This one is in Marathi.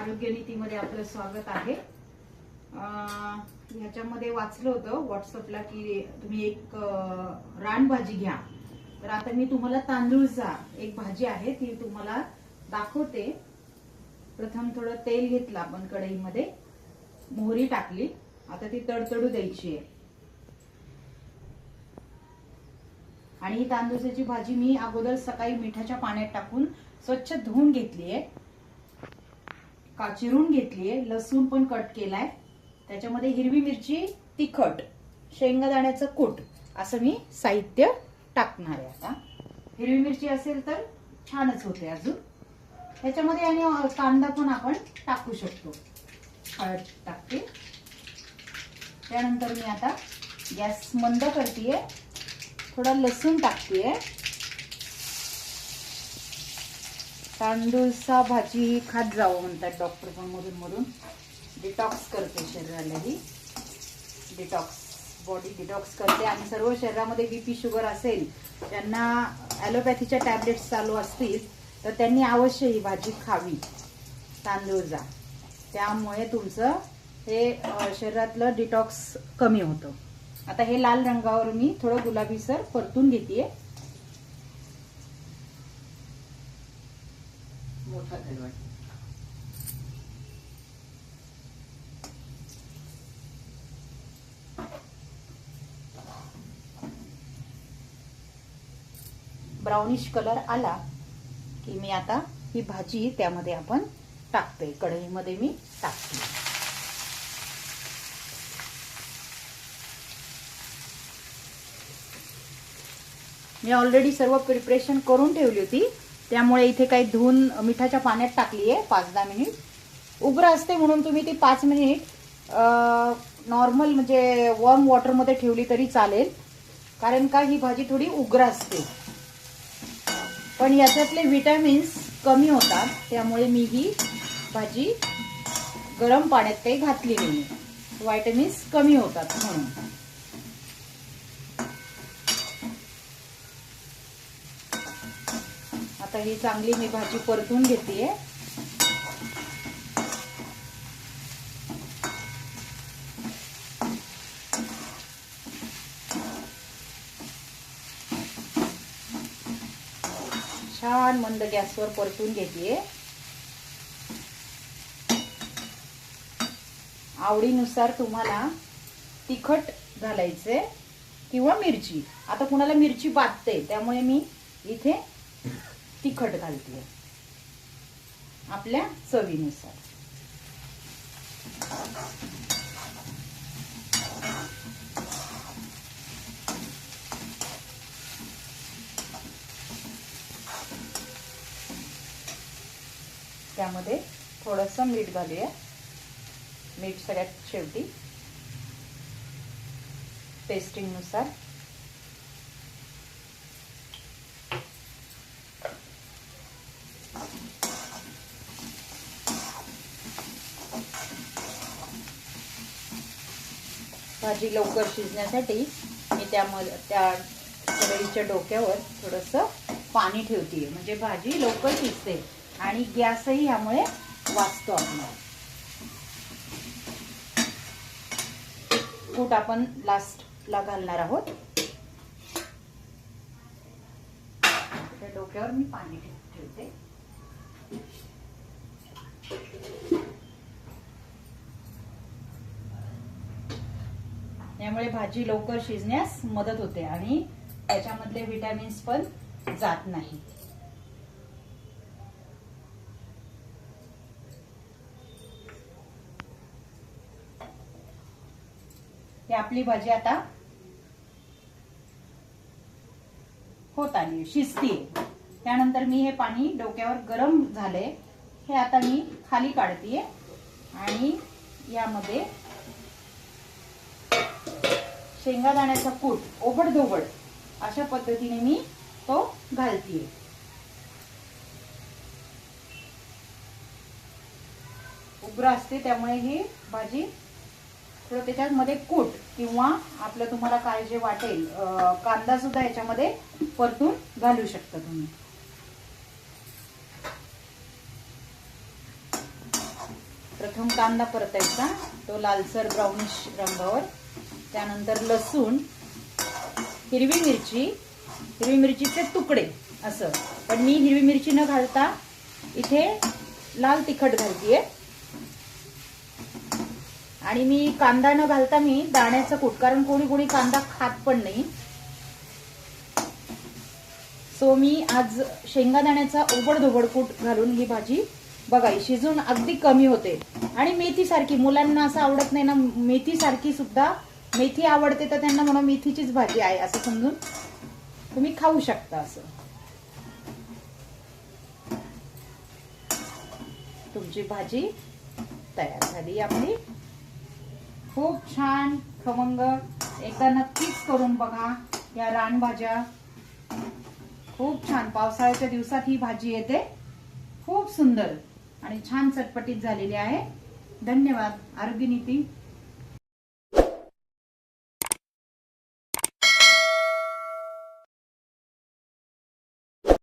आरोग्य नीतीमध्ये आपलं स्वागत आहे. ह्याच्यामध्ये वाचलं होतं व्हॉट्सअपला की तुम्ही एक रानभाजी घ्या. तर आता मी तुम्हाला तांदूळचा एक भाजी आहे ती तुम्हाला दाखवते. प्रथम थोडं तेल घेतलं आपण कढईमध्ये. मोहरी टाकली. आता ती तडतडू द्यायची आहे. आणि ही तांदूळची भाजी मी अगोदर सकाळी मिठाच्या पाण्यात टाकून स्वच्छ धुवून घेतलीये का चिरून घेतलीये लसूण पण कट केलाय. त्याच्यामध्ये हिरवी मिरची तिखट शेंगादाण्याचं कूट असं मी साहित्य टाकणार आहे आता. हिरवी मिरची असेल तर छानच होते अजून. ह्याच्यामध्ये आणि कांदा पण आपण टाकू शकतो. हळद टाकते. त्यानंतर मी आता गॅस मंद करतेय. थोडा लसूण टाकतेय. तांदूळचा भाजी ही खात जावं म्हणतात डॉक्टर पण मधून मधून. डिटॉक्स करते शरीराला ही डिटॉक्स बॉडी डिटॉक्स करते. आणि सर्व शरीरामध्ये बी पी शुगर असेल त्यांना ॲलोपॅथीच्या टॅबलेट्स चालू असतील तर त्यांनी अवश्य ही भाजी खावी तांदूळजा त्यामुळे तुमचं हे शरीरातलं डिटॉक्स कमी होतं. आता हे लाल रंगावर मी थोडं गुलाबीसर परतून घेते मोठा दरवाजा ब्राउनिश कलर आला की मी आता ही भाजी त्यामध्ये आपण टाकते. कढईमध्ये मी टाकते. मी ऑलरेडी सर्व प्रिपरेशन करून ठेवली होती. त्यामुळे इथे काही धुवून मिठाच्या पाण्यात टाकली आहे पाच दहा मिनिट. उग्र असते म्हणून तुम्ही ती पाच मिनिट नॉर्मल म्हणजे वॉर्म वॉटरमध्ये ठेवली तरी चालेल. कारण का ही भाजी थोडी उग्र असते. पण याच्यातले विटॅमिन्स कमी होतात त्यामुळे मी ही भाजी गरम पाण्यात काही घातली नाही व्हायटमिन्स कमी होतात म्हणून. आता ही चांगली मी भाजी परतून घेते छान मंद गॅसवर परतून घेते आवडीनुसार तुम्हाला तिखट घालायचे किंवा मिरची. आता कुणाला मिरची बाधते त्यामुळे मी इथे तिखट घालते आपल्या चवीनुसार. त्यामध्ये थोडंसं मीठ घालूया. मीठ सगळ्यात शेवटी. टेस्टिंगनुसार भाजी लवकर शिजण्यासाठी मी त्यामध्ये त्या कढईच्या डोक्यावर थोडंसं पाणी ठेवते म्हणजे भाजी लवकर शिजते आणि गॅसही यामुळे वाचतो आपण कूट आपण लास्टला घालणार आहोत. त्या डोक्यावर मी पाणी ठेव- ठेवते. यामुळे भाजी लवकर शिजण्यास मदत होते आणि त्याच्यामधले व्हिटॅमिन्स पण जात नाही. आपली भाजी आता होत आली शिजतीये. त्यानंतर मी हे पाणी डोक्यावर गरम झाले हे आता मी खाली काढतीये आणि यामध्ये शेंगादाण्याचा कूट ओबडधोबड अशा पद्धतीने मी तो घालतीये. उग्र असते त्यामुळे ही भाजी थोडं त्याच्यामध्ये कूट किंवा आपलं तुम्हाला काय जे वाटेल कांदा सुद्धा याच्यामध्ये परतून घालू शकता तुम्ही. प्रथम कांदा परतायचा तो लालसर ब्राउनिश रंगावर. त्यानंतर लसूण हिरवी मिरची हिरवी मिरचीचे तुकडे असं. पण मी हिरवी मिरची न घालता इथे लाल तिखट घालतीये. आणि मी कांदा न घालता मी दाण्याचं कूट कारण कोणी कोणी कांदा खात पण नाही. सो मी आज शेंगादाण्याचा ओबड कूट घालून ही भाजी बघा शिजून अगदी कमी होते. आणि मेथी सारखी मुलांना असं आवडत नाही ना मेथी सारखी सुद्धा मेथी आवडते तर त्यांना म्हणा मेथीचीच भाजी आहे असं समजून तुम्ही खाऊ शकता असं. तुमची भाजी तयार झाली आपली. खूप छान खमंग एकदा नक्कीच करून बघा या रानभाज्या. खूप छान. पावसाळ्याच्या दिवसात ही भाजी येते. खूप सुंदर आणि छान चटपटीत झालेली आहे. धन्यवाद. आरोग्य नीती.